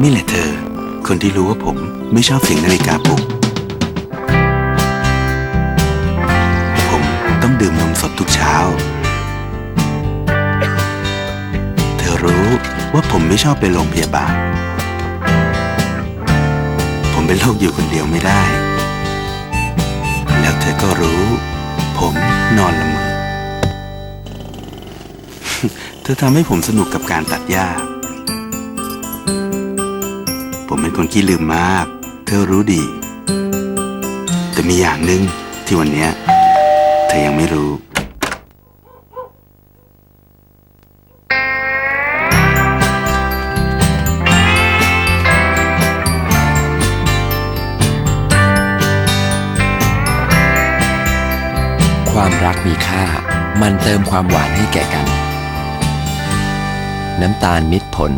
นี่แหละเธอ คนที่รู้ว่าผมไม่ชอบเสียงนาฬิกาปลุก ผมต้องดื่มนมสดทุกเช้า เธอรู้ว่าผมไม่ชอบไปโรงพยาบาล ผมเป็นโรคอยู่คนเดียวไม่ได้ แล้วเธอก็รู้ ผมนอนละเมอเธอทำให้ผมสนุกกับการตัดหญ้า ผมเป็นคนขี้ลืมมาก เธอรู้ดี แต่มีอย่างหนึ่งที่วันนี้เธอยังไม่รู้ความรักมีค่า มันเติมความหวานให้แก่กัน น้ำตาลมิตรผล